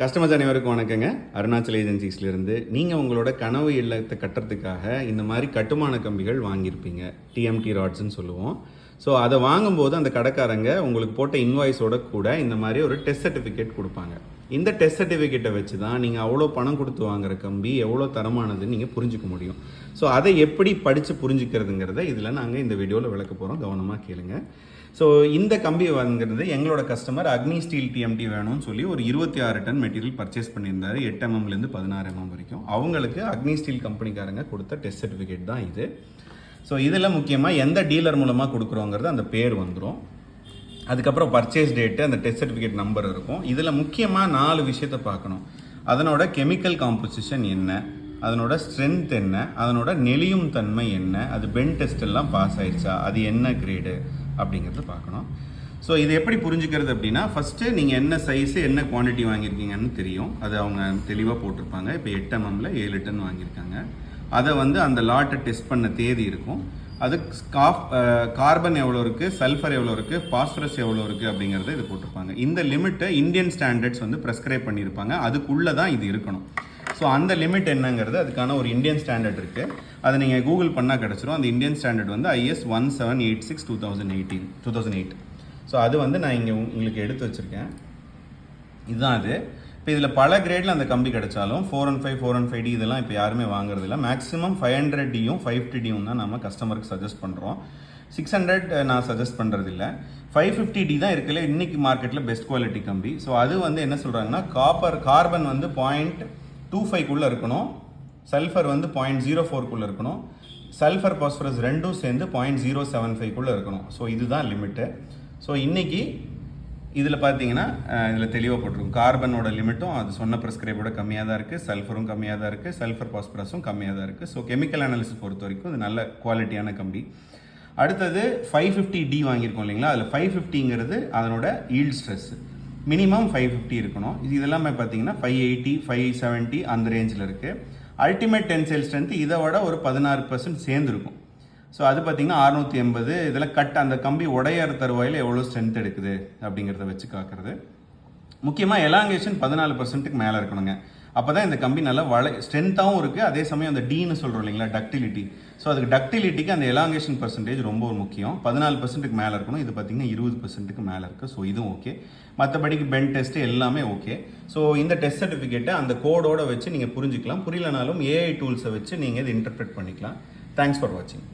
Customers அனைவருக்கும் வணக்கங்க. அருணாச்சல் ஏஜென்சிஸ்லேருந்து நீங்கள் உங்களோட கனவு இல்லத்தை கட்டுறதுக்காக இந்த மாதிரி கட்டுமான கம்பிகள் வாங்கியிருப்பீங்க. டிஎம்டி ராட்ஸ்ன்னு சொல்லுவோம். ஸோ அதை வாங்கும்போது அந்த கடைக்காரங்க உங்களுக்கு போட்ட இன்வாய்ஸோட கூட இந்த மாதிரி ஒரு டெஸ்ட் சர்டிஃபிகேட் கொடுப்பாங்க. இந்த டெஸ்ட் சர்டிஃபிகேட்டை வச்சு தான் நீங்கள் அவ்வளோ பணம் கொடுத்து வாங்குற கம்பி எவ்வளோ தரமானதுன்னு நீங்கள் புரிஞ்சிக்க முடியும். ஸோ அதை எப்படி படித்து புரிஞ்சுக்கிறதுங்கிறத இதில் நாங்கள் இந்த வீடியோவில் விளக்க போகிறோம் கவனமாக கேளுங்க. ஸோ இந்த கம்பி வாங்குறது எங்களோட கஸ்டமர் அக்னி ஸ்டீல் டிஎம்டி வேணும்னு சொல்லி ஒரு இருபத்தி ஆறு டன் மெட்டீரியல் பர்ச்சேஸ் பண்ணியிருந்தாரு. எட்டு எம்எம்லேருந்து பதினாறு எம்எம் வரைக்கும். அவங்களுக்கு அக்னி ஸ்டீல் கம்பெனிக்காரங்க கொடுத்த டெஸ்ட் சர்டிஃபிகேட் தான் இது. ஸோ இதில் முக்கியமாக எந்த டீலர் மூலமாக கொடுக்குறோங்கிறது அந்த பேர் வந்துடும் அதுக்கப்புறம் பர்ச்சேஸ் டேட்டு அந்த டெஸ்ட் சர்டிஃபிகேட் நம்பர் இருக்கும். இதில் முக்கியமாக நாலு விஷயத்தை பார்க்கணும். அதனோட கெமிக்கல் காம்போசிஷன் என்ன? அதனோட ஸ்ட்ரென்த் என்ன? அதனோட நெளியும் தன்மை என்ன? அது பென் டெஸ்டெல்லாம் பாஸ் ஆயிடுச்சா அது என்ன கிரேடு அப்படிங்கிறத பார்க்கணும். ஸோ இது எப்படி புரிஞ்சுக்கிறது அப்படின்னா ஃபஸ்ட்டு நீங்கள் என்ன சைஸு என்ன குவாண்டிட்டி வாங்கியிருக்கீங்கன்னு தெரியும். அது அவங்க தெளிவாக போட்டிருப்பாங்க. இப்போ எட்டு எம்எம்ல ஏழு டன் வாங்கியிருக்காங்க. அதை வந்து அந்த லாட்டை டெஸ்ட் பண்ண தேதி இருக்கும். அது காஃப் கார்பன் எவ்வளோ இருக்குது சல்ஃபர் எவ்வளோ இருக்குது பாஸ்பரஸ் எவ்வளோ இருக்குது அப்படிங்கிறத இது போட்டிருப்பாங்க. இந்த லிமிட்டை இந்தியன் ஸ்டாண்டர்ட்ஸ் வந்து ப்ரெஸ்கிரைப் பண்ணியிருப்பாங்க. அதுக்குள்ளே தான் இது இருக்கணும். ஸோ அந்த லிமிட் என்னங்கிறது அதுக்கான ஒரு இந்தியன் ஸ்டாண்டர்ட் இருக்குது அதை நீங்கள் கூகுள் பண்ணால் கிடச்சிரும். அந்த இந்தியன் ஸ்டாண்டர்ட் வந்து IS one seven eight six two thousand eighteen two thousand eight. So அது வந்து நான் இங்கே உங்களுக்கு எடுத்து வச்சுருக்கேன். இதுதான் அது. இப்போ இதில் பல கிரேடில் அந்த கம்பி கிடைச்சாலும் four and five four and five D இதெல்லாம் இப்போ யாருமே வாங்குறது இல்லை. மேக்ஸிமம் ஃபைவ் ஹண்ட்ரட் டியும் ஃபைவ் ஃபிஃப்டி டியும் தான் நம்ம கஸ்டமருக்கு சஜஸ்ட் பண்ணுறோம் சிக்ஸ் ஹண்ட்ரட் நான் சஜஸ்ட் பண்ணுறது இல்லை. ஃபைவ் ஃபிஃப்டி டி தான் இருக்குல்ல இன்னைக்கு மார்க்கெட்டில் பெஸ்ட் குவாலிட்டி கம்பி. ஸோ அது வந்து என்ன சொல்கிறாங்கன்னா காப்பர் கார்பன் வந்து பாயிண்ட் டூ ஃபைவ்க்குள்ளே இருக்கணும். சல்ஃபர் வந்து பாயிண்ட் ஜீரோ ஃபோர்க்குள்ளே இருக்கணும். சல்ஃபர் பாஸ்பரஸ் ரெண்டும் சேர்ந்து பாயிண்ட் ஜீரோ செவன் ஃபைவ்க்குள்ளே இருக்கணும். ஸோ இதுதான் லிமிட்டு ஸோ இன்றைக்கி இதில் பார்த்தீங்கன்னா இதில் தெளிவாக போட்டிருக்கும். கார்பனோட லிமிட்டும் அது சொன்ன ப்ரெஸ்கிரைபோட கம்மியாக தான் இருக்குது. சல்ஃபரும் கம்மியாக தான் இருக்குது. சல்ஃபர் பாஸ்பரஸும் கம்மியாக தான் இருக்குது. ஸோ கெமிக்கல் அனாலிசிஸ் பொறுத்த வரைக்கும் இது நல்ல குவாலிட்டியான கம்பி. அடுத்தது ஃபைவ் ஃபிஃப்டி டி வாங்கியிருக்கோம் இல்லைங்களா? அதில் ஃபைவ் ஃபிஃப்டிங்கிறது அதனோட yield stress minimum five fifty இருக்கணும். இது இதெல்லாமே பார்த்தீங்கன்னா ஃபைவ் எயிட்டி ஃபைவ் செவன்ட்டி அந்த ரேஞ்சில் இருக்குது அல்டிமேட் டென்சைல் ஸ்ட்ரென்த் இதை விட ஒரு பதினாறு பர்சன்ட் சேர்ந்துருக்கும். ஸோ அது பார்த்தீங்கன்னா அறுநூற்றி எண்பது. இதெல்லாம் கட் அந்த கம்பி உடையற தருவாயில் எவ்வளோ ஸ்ட்ரென்த் எடுக்குது அப்படிங்கிறத வச்சு காக்கிறது. முக்கியமாக எலாங்கேஷன் பதினாலு பர்சன்ட்டுக்கு மேலே இருக்கணுங்க. அப்போ தான் இந்த கம்பி நல்லா வள ஸ்ட்ரென்த்தாகவும் இருக்குது அதே சமயம் அந்த டீன்னு சொல்கிறோம் இல்லைங்களா டக்டிலிட்டி ஸோ அதுக்கு டக்டிலிட்டிக்கு அந்த எலாங்கேஷன் பர்சன்டேஜ் ரொம்ப ஒரு முக்கியம். பதினாலு பர்சன்ட்டுக்கு மேலே இருக்கணும். இது பார்த்தீங்கன்னா இருபது பர்சன்ட்டுக்கு மேலே இருக்குது ஸோ இதுவும் ஓகே மற்றபடிக்கு பென் டெஸ்ட்டு எல்லாமே ஓகே ஸோ இந்த டெஸ்ட் சர்டிஃபிகேட்டை அந்த கோடோட வச்சு நீங்கள் புரிஞ்சுக்கலாம். புரியலனாலும் ஏஐ டூல்ஸை வச்சு நீங்கள் இது இன்டர்பிரட் பண்ணிக்கலாம். தேங்க்ஸ் ஃபார் வாட்சிங்